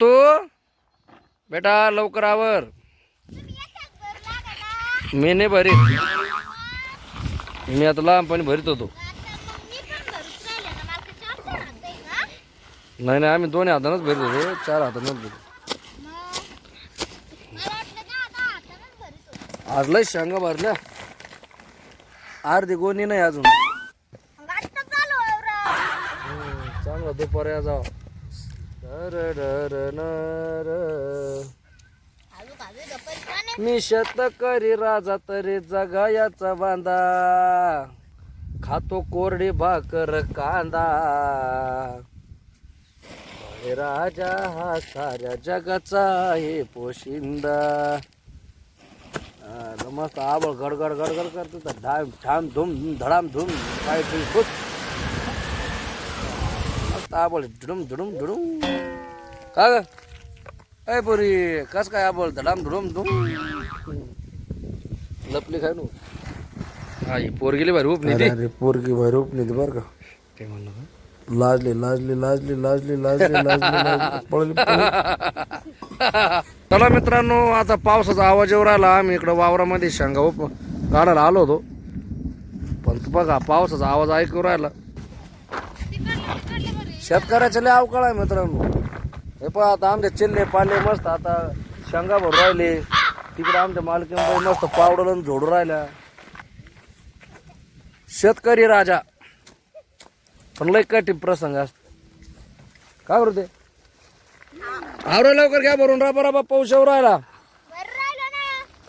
दत्तू बेटा लवकर आवर मी नाही भरीत. मी आता लहानपणी भरीत होतो. नाही नाही आम्ही दोन्ही हातानंच भरीत होतो. चार हातानंच भरतो आज लय शेंगा भरल्या. अर्धी गोणी नाही अजून. चांगला दुपार जाव. डर डर नर मी शतकरी राजा तरी जगायाचा बांधा. खातो कोरडी भाकर कांदा. राजा हा साऱ्या जगाचा आहे पोशिंदा. मस्त आबळ गडगड गडगड करतो. तर धाम ठाम धूम धडाम धूम काय खुश आबळ धुडुम धुडुम धुडुम का ग? अय पोरी कस काय आबळ धडाम धुडुम धुम. लपली काय नु हा ही पोरगीली भारी उप अरे अरे पोरगी बाहेर उपली बर का. ते म्हणलं का? लाजली लाजली लाजली लाजली लाजली लाजली लाजली. पळली पळली. चला मित्रांनो आता पावसाचा आवाज येऊ राहिला. आम्ही इकडं वावरामध्ये शेंगा उप काढायला आलो होतो. पण तू बघा पावसाचा आवाज ऐकू राहिला. शेतकऱ्याचे लय अवकाळ आहे मित्रांनो. हे पण आता आमचे चिल्ले पाले मस्त आता शेंगा भरून राहिले. तिकडे आमच्या मालकीमध्ये मस्त पावडलं झोडू राहिल्या. शेतकरी राजा. पण लय कठीण प्रसंग असत. काय करू ते? आवरा लवकर घ्या भरून राबा राबा पाऊस येऊ राहिला.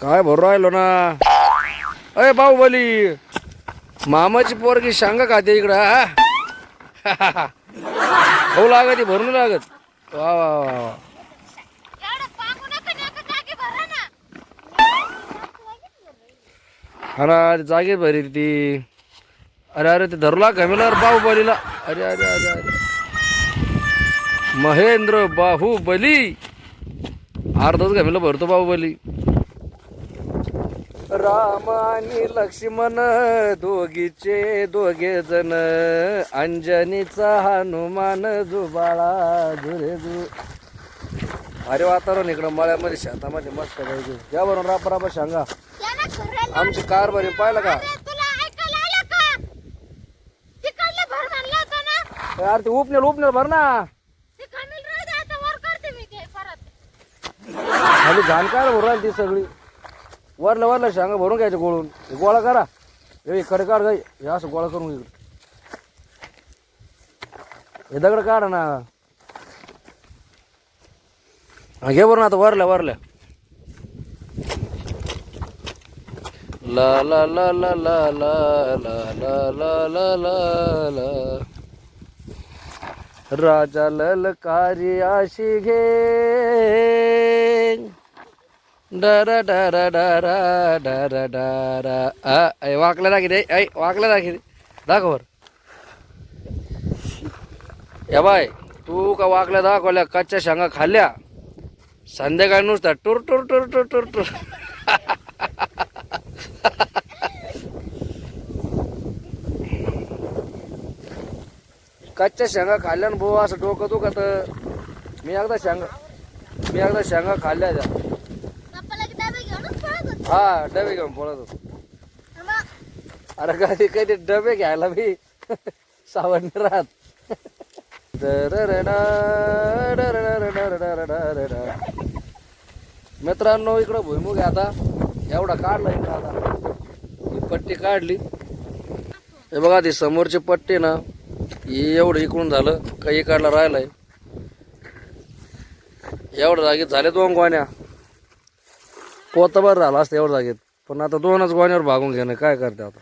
काय भरून राहिलो ना? अय बाहुबली मामाची पोरगी शांगा खाते इकडं भाऊ लागत भरून लागत. वा वा वा वा. हा ना जागे भरी ती. अरे अरे ते धरला घमेला बाहुबलीला. अरे अरे अरे अरे. महेंद्र बाहुबली. अर्धच घमेला भरतो बाहुबली. राम आणि लक्ष्मण दोघीचे दोघे जण. अंजनीचा हनुमान जुबाळा झुरे झु अरे वातावरण इकडं मळ्यामध्ये शेतामध्ये मस्त पाहिजे या बरोबर राप रापा सांगा. आमची कार भरी पाहिलं का? अरे ते उपनेल उपनेल भर ना. खाली घाण काय भरून राहिली ती सगळी? वरलं वरलं शांगा भरून घ्यायचं गोळून हे गोळा करा हे इकडे काढ गाई हे असं गोळा करून इकडे हे दगड काढा ना घे बरं ना आता वरल्या वरल्या ला ला ला ला ला ला ला ला ला ला राजा ललकारी आशी घे डर डर डर डर डर ऐ वाकलं दाखी रे ऐ वाकला दाखी रे दाखवर या बाय तू का वाकल्या दाखवल्या कच्च्या शेंगा खाल्ल्या संध्याकाळी नुसता टुर टुर टुर टुर टुर टुर कच्च्या शेंगा खाल्ल्यानं भाऊ असं डोकं दुखत मी एकदा शेंगा मी एकदा शेंगा खाल्ल्या त्या हा डबे घेऊन पळत होतो. अरे कधी कधी डबे घ्यायला मी सावध राहत. मित्रांनो इकडं भुईमुग आहे आता. एवढा काढला इकडं आता. ही पट्टी काढली. हे बघा ती समोरची पट्टी ना ही एवढं इकडून झालं काही काढला राहिलंय. एवढं जागेत झाले दोन गोण्या पोतभर झाला असतं एवढं जागेत. पण आता दोनच गोण्यावर भागून घेणं काय करते आता?